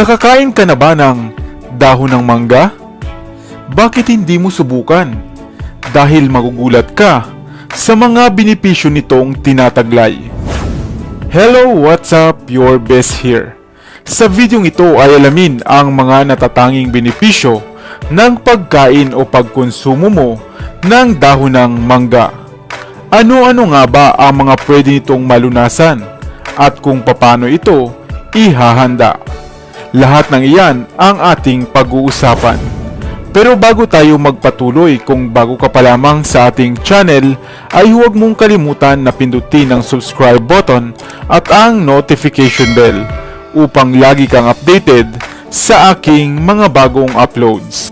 Nakakain ka na ba ng dahon ng mangga? Bakit hindi mo subukan? Dahil magugulat ka sa mga benepisyo nitong tinataglay. Hello, what's up? Your best here. Sa videong ito ay alamin ang mga natatanging benepisyo ng pagkain o pagkonsumo mo ng dahon ng mangga. Ano-ano nga ba ang mga pwede nitong malunasan at kung paano ito ihahanda? Lahat ng iyan ang ating pag-uusapan. Pero bago tayo magpatuloy, kung bago ka pa lamang sa ating channel, ay huwag mong kalimutan na pindutin ang subscribe button at ang notification bell upang lagi kang updated sa aking mga bagong uploads.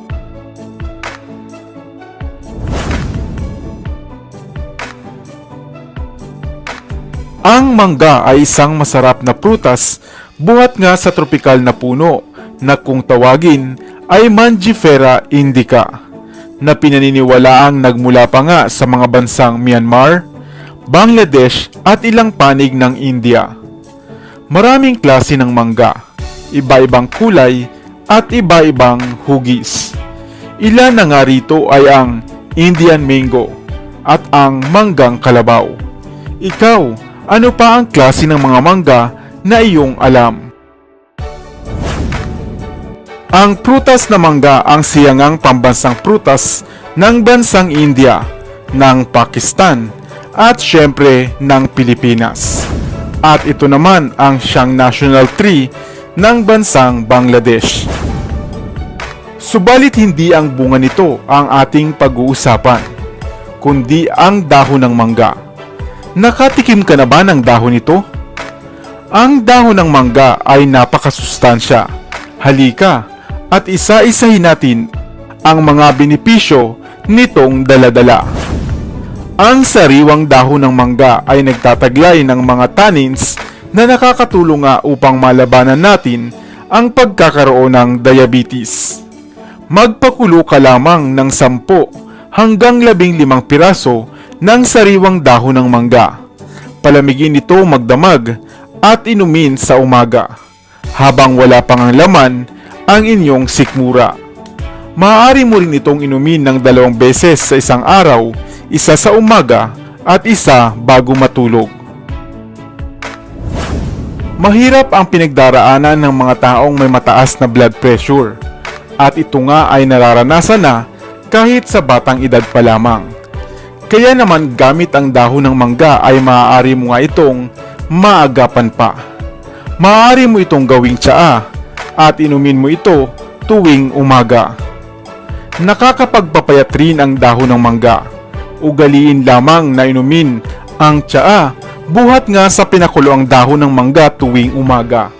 Ang mangga ay isang masarap na prutas buhat nga sa tropikal na puno na kung tawagin ay Mangifera indica na pinaniniwalaang nagmula pa nga sa mga bansang Myanmar, Bangladesh at ilang panig ng India. Maraming klase ng mangga, iba-ibang kulay at iba-ibang hugis. Ilan na nga rito ay ang Indian mango at ang manggang kalabaw. Ikaw, ano pa ang klase ng mga mangga na iyong alam? Ang prutas na mangga ang siyangang pambansang prutas ng bansang India, ng Pakistan, at syempre ng Pilipinas. At ito naman ang siyang national tree ng bansang Bangladesh. Subalit hindi ang bunga nito ang ating pag-uusapan, kundi ang dahon ng mangga. Nakatikim ka na ba ng dahon nito? Ang dahon ng mangga ay napakasustansya. Halika at isa-isahin natin ang mga benepisyo nitong daladala. Ang sariwang dahon ng mangga ay nagtataglay ng mga tannins na nakakatulong nga upang malabanan natin ang pagkakaroon ng diabetes. Magpakulo ka lamang ng 10 hanggang 15 piraso ng sariwang dahon ng mangga. Palamigin ito magdamag at inumin sa umaga. Habang wala pang ang laman ang inyong sikmura. Maaari mo rin itong inumin ng dalawang beses sa isang araw, isa sa umaga at isa bago matulog. Mahirap ang pinagdaraanan ng mga taong may mataas na blood pressure at ito nga ay nararanasan na kahit sa batang edad pa lamang. Kaya naman gamit ang dahon ng mangga ay maaari mo nga itong maagapan pa. Maaari mo itong gawing tsaa at inumin mo ito tuwing umaga. Nakakapagpapayat rin ang dahon ng mangga. Ugaliin lamang na inumin ang tsaa buhat nga sa pinakulo ang dahon ng mangga tuwing umaga.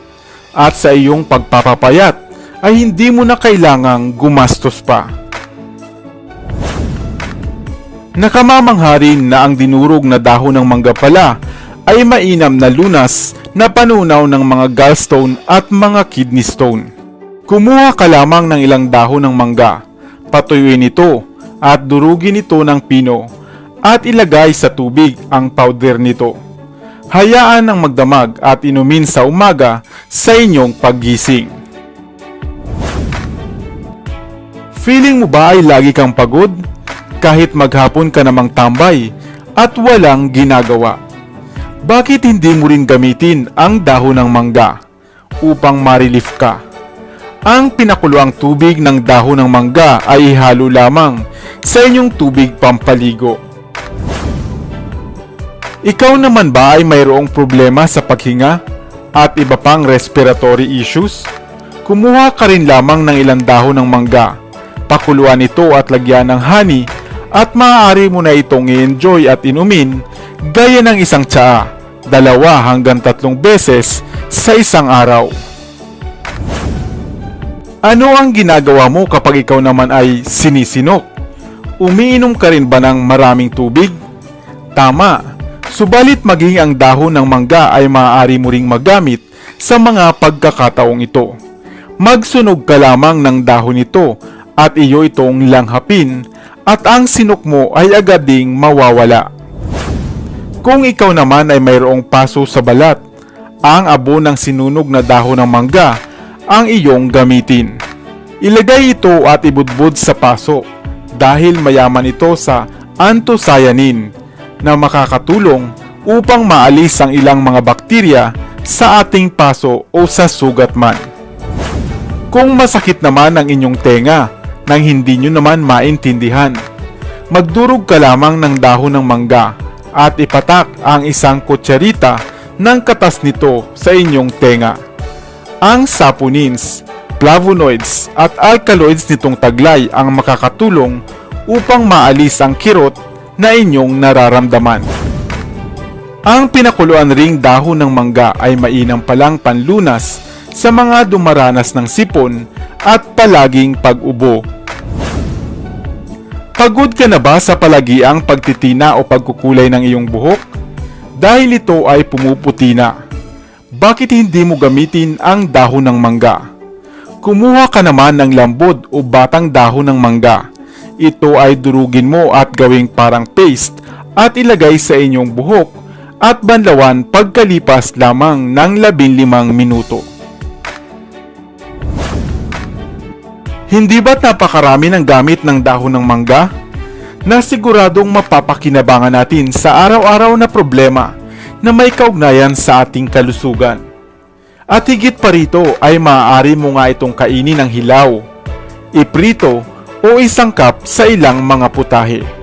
At sa iyong pagpapapayat ay hindi mo na kailangang gumastos pa. Nakamamangha rin na ang dinurog na dahon ng mangga pala ay mainam na lunas na panunaw ng mga gallstone at mga kidney stone. Kumuha ka lamang ng ilang dahon ng mangga, patuyuin ito at durugin ito ng pino at ilagay sa tubig ang powder nito. Hayaan ang magdamag at inumin sa umaga sa inyong paggising. Feeling mo ba ay lagi kang pagod? Kahit maghapon ka namang tambay at walang ginagawa. Bakit hindi mo rin gamitin ang dahon ng mangga upang ma-relief ka? Ang pinakuluang tubig ng dahon ng mangga ay ihalo lamang sa inyong tubig pampaligo. Ikaw naman ba ay mayroong problema sa paghinga at iba pang respiratory issues? Kumuha ka rin lamang ng ilang dahon ng mangga. Pakuluan ito at lagyan ng honey at maaari mo na itong i-enjoy at inumin gaya ng isang tsaa, dalawa hanggang tatlong beses sa isang araw. Ano ang ginagawa mo kapag ikaw naman ay sinisinok? Umiinom ka rin ba ng maraming tubig? Tama, subalit maging ang dahon ng mangga ay maaari mo ring magamit sa mga pagkakataong ito. Magsunog ka lamang ng dahon nito at iyo itong langhapin at ang sinok mo ay agad ding mawawala. Kung ikaw naman ay mayroong paso sa balat, ang abo ng sinunog na dahon ng mangga ang iyong gamitin. Ilagay ito at ibudbud sa paso dahil mayaman ito sa anthocyanin na makakatulong upang maalis ang ilang mga bakterya sa ating paso o sa sugat man. Kung masakit naman ang inyong tenga nang hindi nyo naman maintindihan, magdurog ka lamang ng dahon ng mangga at ipatak ang isang kutsarita ng katas nito sa inyong tenga. Ang saponins, flavonoids at alkaloids nitong taglay ang makakatulong upang maalis ang kirot na inyong nararamdaman. Ang pinakuluan ring dahon ng mangga ay mainam palang panlunas sa mga dumaranas ng sipon at palaging pag-ubo. Pagod ka na ba sa palagiang pagtitina o pagkukulay ng iyong buhok? Dahil ito ay pumuputi na. Bakit hindi mo gamitin ang dahon ng mangga? Kumuha ka naman ng lambod o batang dahon ng mangga. Ito ay durugin mo at gawing parang paste at ilagay sa inyong buhok at banlawan pagkalipas lamang ng 15 minuto. Hindi ba't napakarami ng gamit ng dahon ng mangga? Na siguradong mapapakinabangan natin sa araw-araw na problema na may kaugnayan sa ating kalusugan. At higit pa rito ay maaari mo nga itong kainin ng hilaw, iprito o isangkap sa ilang mga putahe.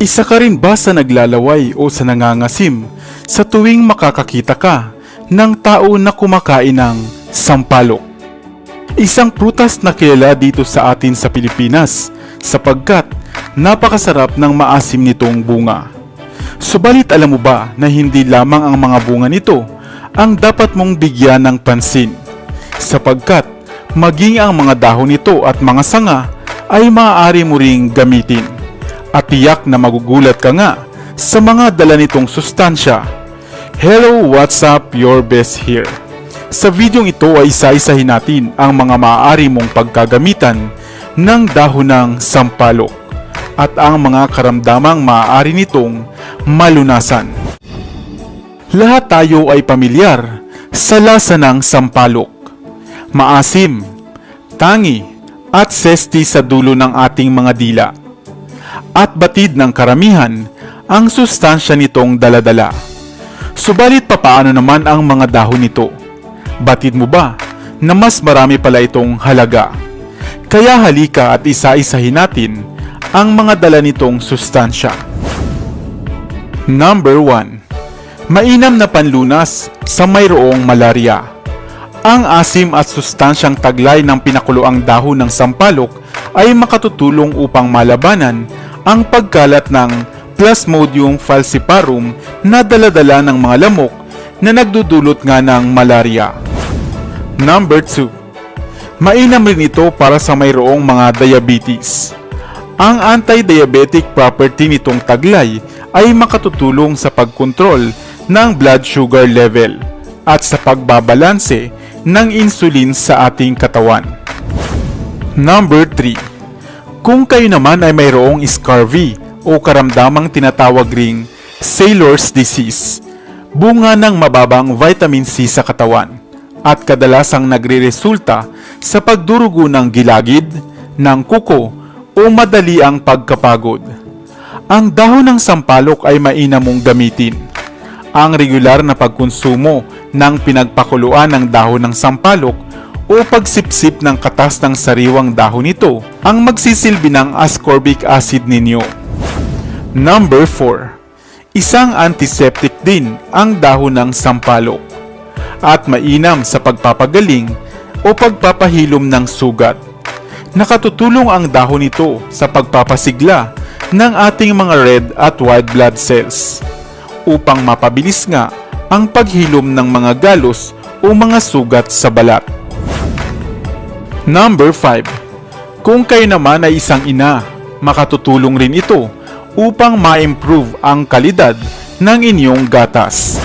Isa ka rin ba sa naglalaway o sa nangangasim sa tuwing makakakita ka ng tao na kumakain ng sampalok? Isang prutas na kilala dito sa atin sa Pilipinas sapagkat napakasarap ng maasim nitong bunga. Subalit alam mo ba na hindi lamang ang mga bunga nito ang dapat mong bigyan ng pansin sapagkat maging ang mga dahon nito at mga sanga ay maaari mo ring gamitin at tiyak na magugulat ka nga sa mga dala nitong sustansya. Hello, what's up? Your best here. Sa videong ito ay isa-isahin natin ang mga maaari mong pagkagamitan ng dahon ng sampalok at ang mga karamdamang maaari nitong malunasan. Lahat tayo ay pamilyar sa lasa ng sampalok. Maasim, tangi, at sesti sa dulo ng ating mga dila at batid ng karamihan ang sustansya nitong daladala. Subalit papaano naman ang mga dahon nito? Batid mo ba na mas marami pala itong halaga? Kaya halika at isa-isahin natin ang mga dala nitong sustansya. Number 1. Mainam na panlunas sa mayroong malaria. Ang asim at sustansyang taglay ng pinakuluang dahon ng sampalok ay makatutulong upang malabanan ang pagkalat ng Plasmodium falciparum na daladala ng mga lamok na nagdudulot nga ng malaria. Number 2. Mainam rin ito para sa mayroong mga diabetes. Ang anti-diabetic property nitong taglay ay makatutulong sa pagkontrol ng blood sugar level at sa pagbabalanse ng insulin sa ating katawan. Number 3. Kung kayo naman ay mayroong scurvy o karamdamang tinatawag ring sailor's disease, bunga ng mababang vitamin C sa katawan at kadalasang nagre-resulta sa pagdurugo ng gilagid, ng kuko o madali ang pagkapagod. Ang dahon ng sampalok ay mainam mong gamitin. Ang regular na pagkonsumo ng pinagpakuluan ng dahon ng sampalok o pagsipsip ng katas ng sariwang dahon nito ang magsisilbi ng ascorbic acid ninyo. Number 4. Isang antiseptic din ang dahon ng sampalok at mainam sa pagpapagaling o pagpapahilom ng sugat. Nakatutulong ang dahon nito sa pagpapasigla ng ating mga red at white blood cells upang mapabilis nga ang paghilom ng mga galos o mga sugat sa balat. Number 5. Kung kayo naman ay isang ina, makatutulong rin ito upang ma-improve ang kalidad ng inyong gatas.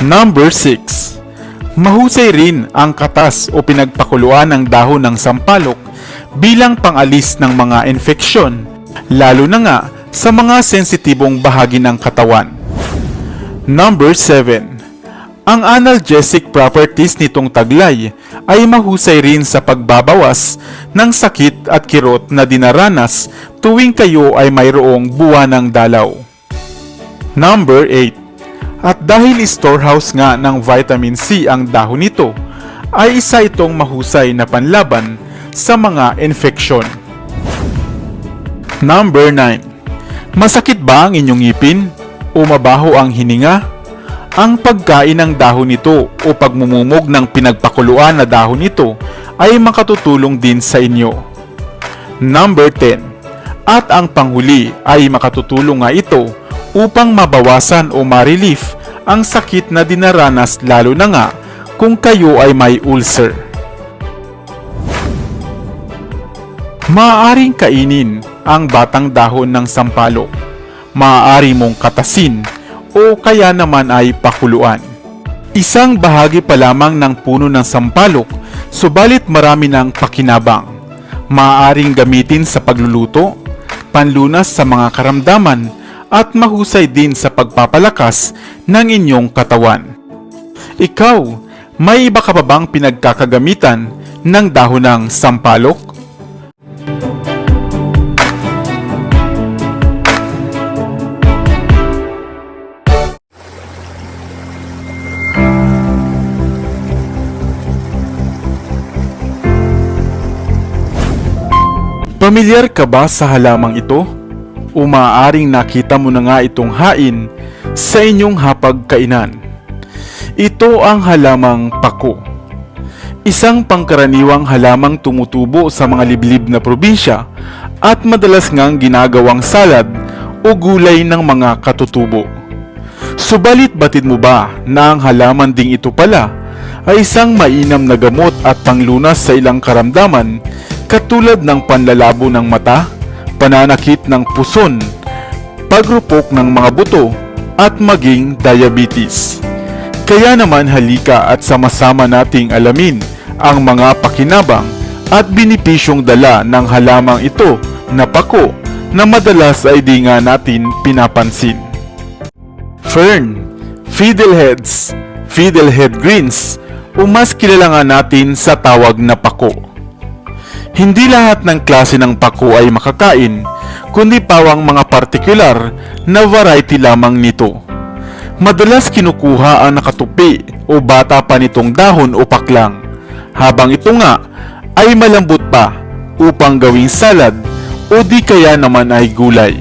Number 6. Mahusay rin ang katas o pinagpakuluan ng dahon ng sampalok bilang pangalis ng mga infeksyon, lalo na nga sa mga sensitibong bahagi ng katawan. Number 7. Ang analgesic properties nitong taglay ay mahusay rin sa pagbabawas ng sakit at kirot na dinaranas tuwing kayo ay mayroong buwan ng dalaw. Number 8. At dahil storehouse nga ng vitamin C ang dahon nito, ay isa itong mahusay na panlaban sa mga infeksyon. Number 9. Masakit ba ang inyong ngipin? O mabaho ang hininga? Ang pagkain ng dahon nito o pagmumumog ng pinagpakuluan na dahon nito ay makatutulong din sa inyo. Number 10. At ang panghuli ay makatutulong nga ito upang mabawasan o ma-relief ang sakit na dinaranas lalo na nga kung kayo ay may ulcer. Maaaring kainin ang batang dahon ng sampalok. Maaari mong katasin o kaya naman ay pakuluan. Isang bahagi pa lamang ng puno ng sampalok, subalit marami ng pakinabang. Maaaring gamitin sa pagluluto, panlunas sa mga karamdaman, at mahusay din sa pagpapalakas ng inyong katawan. Ikaw, may iba ka pa bang pinagkakagamitan ng dahon ng sampalok? Pamilyar ka ba sa halamang ito? O maaaring nakita mo na nga itong hain sa inyong hapagkainan. Ito ang halamang pako. Isang pangkaraniwang halamang tumutubo sa mga liblib na probinsya at madalas ngang ginagawang salad o gulay ng mga katutubo. Subalit batid mo ba na ang halaman ding ito pala ay isang mainam na gamot at panglunas sa ilang karamdaman katulad ng panlalabo ng mata, pananakit ng puson, pagrupok ng mga buto, at maging diabetes. Kaya naman halika at sama-sama nating alamin ang mga pakinabang at binipisyong dala ng halamang ito na pako na madalas ay di nga natin pinapansin. Fern, fiddleheads, fiddlehead greens, o mas kilala nga natin sa tawag na pako. Hindi lahat ng klase ng pako ay makakain, kundi pawang mga partikular na variety lamang nito. Madalas kinukuha ang nakatupi o bata pa nitong dahon o paklang, habang ito nga ay malambot pa upang gawing salad o di kaya naman ay gulay.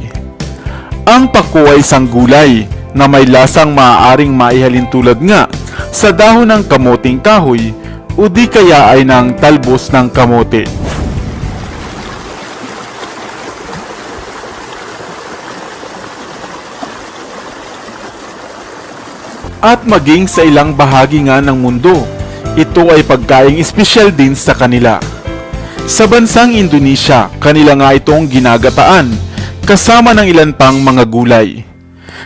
Ang pako ay isang gulay na may lasang maaaring maihalin tulad nga sa dahon ng kamoting kahoy o di kaya ay ng talbos ng kamote. At maging sa ilang bahagi nga ng mundo, ito ay pagkaing espesyal din sa kanila. Sa bansang Indonesia, kanila nga itong ginagataan, kasama ng ilan pang mga gulay.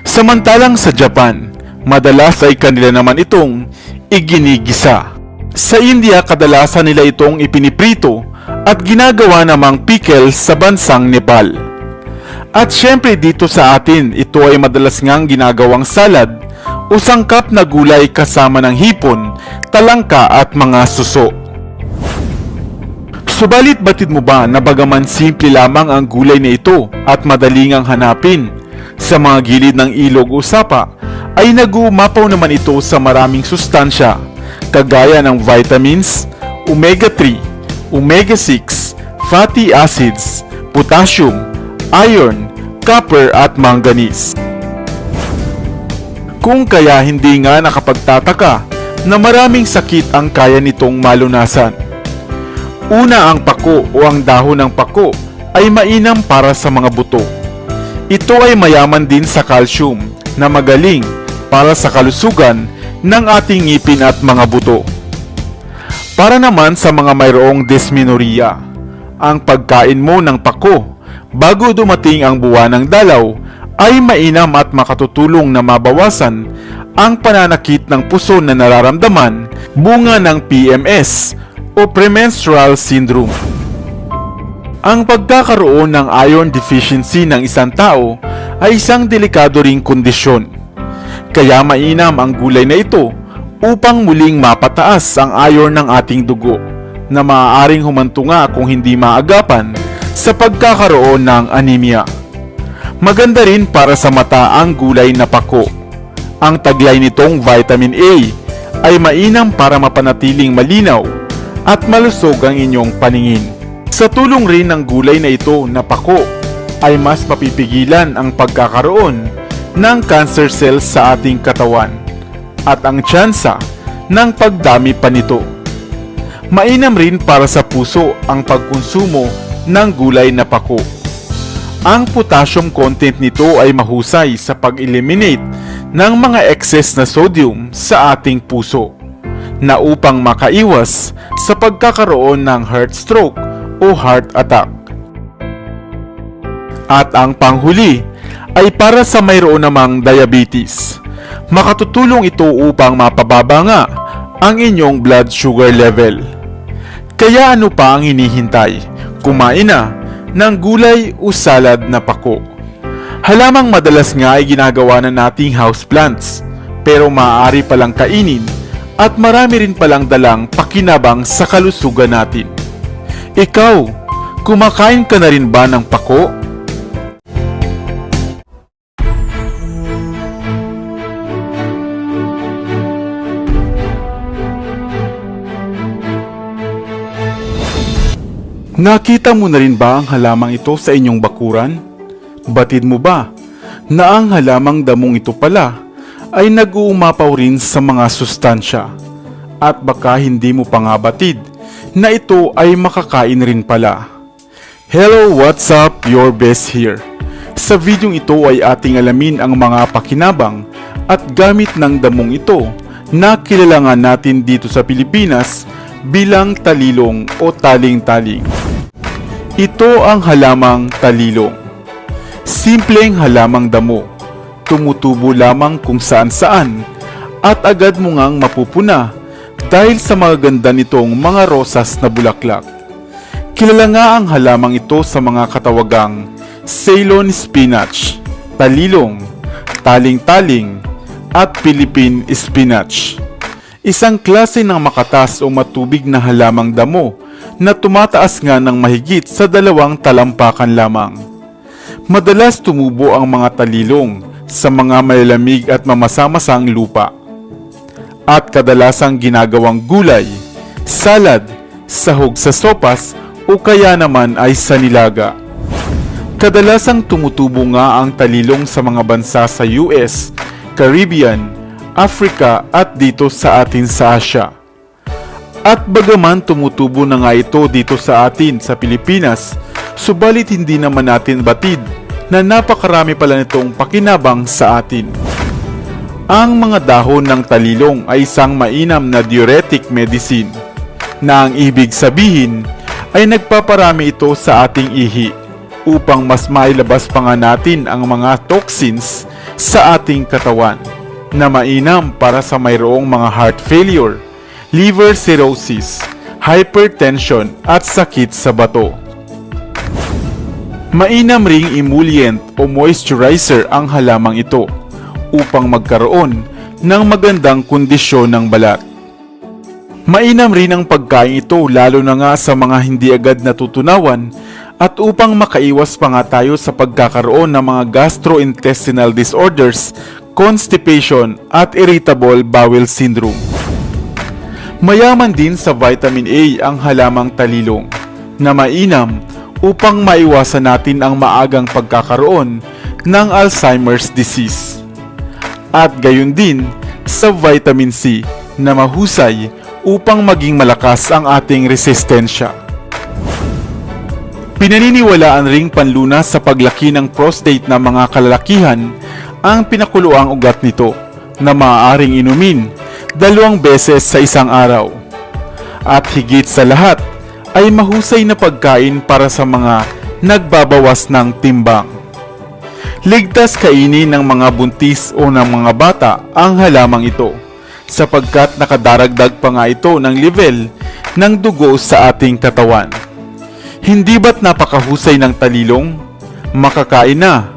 Samantalang sa Japan, madalas ay kanila naman itong iginigisa. Sa India, kadalasan nila itong ipiniprito at ginagawa namang pickle sa bansang Nepal. At syempre dito sa atin, ito ay madalas ngang ginagawang salad o sangkap na gulay kasama ng hipon, talangka at mga suso. Subalit batid mo ba na bagaman simple lamang ang gulay na ito at madaling ang hanapin sa mga gilid ng ilog o sapa ay nag-uumapaw naman ito sa maraming sustansya kagaya ng vitamins, omega-3, omega-6, fatty acids, potassium, iron, copper at manganese. Kung kaya hindi nga nakapagtataka na maraming sakit ang kaya nitong malunasan. Una ang pako o ang dahon ng pako ay mainam para sa mga buto. Ito ay mayaman din sa calcium na magaling para sa kalusugan ng ating ngipin at mga buto. Para naman sa mga mayroong dysmenorrhea, ang pagkain mo ng pako bago dumating ang buwan ng dalaw ay mainam at makatutulong na mabawasan ang pananakit ng puso na nararamdaman bunga ng PMS o premenstrual syndrome. Ang pagkakaroon ng iron deficiency ng isang tao ay isang delikado ring kondisyon. Kaya mainam ang gulay na ito upang muling mapataas ang iron ng ating dugo na maaaring humantunga kung hindi maagapan sa pagkakaroon ng anemia. Maganda rin para sa mata ang gulay na pako. Ang taglay nitong vitamin A ay mainam para mapanatiling malinaw at malusog ang inyong paningin. Sa tulong rin ng gulay na ito na pako ay mas mapipigilan ang pagkakaroon ng cancer cells sa ating katawan at ang tsansa ng pagdami pa nito. Mainam rin para sa puso ang pagkonsumo ng gulay na pako. Ang potassium content nito ay mahusay sa pag-eliminate ng mga excess na sodium sa ating puso na upang makaiwas sa pagkakaroon ng heart stroke o heart attack. At ang panghuli ay para sa mayroon namang diabetes. Makatutulong ito upang mapababa nga ang inyong blood sugar level. Kaya ano pa ang hinihintay? Kumain na ng gulay o salad na pako. Halamang madalas nga ay ginagawa na nating houseplants, pero maaari palang kainin at marami rin palang dalang pakinabang sa kalusugan natin. Ikaw, kumakain ka na rin ba ng pako? Nakita mo na rin ba ang halamang ito sa inyong bakuran? Batid mo ba na ang halamang damong ito pala ay nag-uumapaw rin sa mga sustansya at baka hindi mo pa nga batid na ito ay makakain rin pala. Hello, what's up? Your best here. Sa videong ito ay ating alamin ang mga pakinabang at gamit ng damong ito na kilala nga natin dito sa Pilipinas bilang talilong o taling-taling. Ito ang halamang talilong. Simpleng halamang damo. Tumutubo lamang kung saan-saan at agad mo ngang mapupuna dahil sa mga ganda nitong mga rosas na bulaklak. Kilala nga ang halamang ito sa mga katawagang Ceylon spinach, talilong, taling-taling, at Philippine spinach. Isang klase ng makatas o matubig na halamang damo na tumataas nga ng mahigit sa dalawang talampakan lamang. Madalas tumubo ang mga talilong sa mga malalamig at mamasamasang lupa. At kadalasang ginagawang gulay, salad, sahog sa sopas o kaya naman ay sa nilaga. Kadalasang tumutubo nga ang talilong sa mga bansa sa US, Caribbean, Africa at dito sa atin sa Asia. At bagaman tumutubo na nga ito dito sa atin sa Pilipinas, subalit hindi naman natin batid na napakarami pala nitong pakinabang sa atin. Ang mga dahon ng talilong ay isang mainam na diuretic medicine na ang ibig sabihin ay nagpaparami ito sa ating ihi upang mas mailabas pa nga natin ang mga toxins sa ating katawan na mainam para sa mayroong mga heart failure, liver cirrhosis, hypertension at sakit sa bato. Mainam ring emollient o moisturizer ang halamang ito upang magkaroon ng magandang kondisyon ng balat. Mainam rin ang pagkain ito lalo na nga sa mga hindi agad natutunawan at upang makaiwas pa nga tayo sa pagkakaroon ng mga gastrointestinal disorders, constipation at irritable bowel syndrome. Mayaman din sa vitamin A ang halamang talilong na mainam upang maiwasan natin ang maagang pagkakaroon ng Alzheimer's disease. At gayon din sa vitamin C na mahusay upang maging malakas ang ating resistensya. Pinaniniwalaan ring panlunas sa paglaki ng prostate ng mga kalalakihan ang pinakuluang ugat nito na maaaring inumin dalawang beses sa isang araw. At higit sa lahat ay mahusay na pagkain para sa mga nagbabawas ng timbang. Ligtas kainin ng mga buntis o ng mga bata ang halamang ito sapagkat nakadaragdag pa nga ito ng level ng dugo sa ating katawan. Hindi ba't napakahusay ng talilong? Makakain na,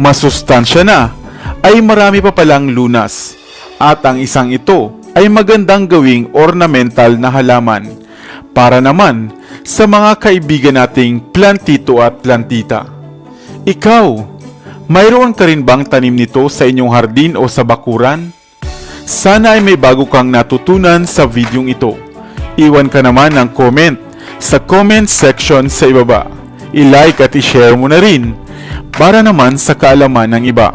masustansya na, ay marami pa palang lunas. At ang isang ito ay magandang gawing ornamental na halaman para naman sa mga kaibigan nating plantito at plantita. Ikaw, mayroon ka rin bang tanim nito sa inyong hardin o sa bakuran? Sana ay may bago kang natutunan sa videong ito. Iwan ka naman ng comment sa comment section sa ibaba. I-like at i-share mo na rin para naman sa kaalaman ng iba.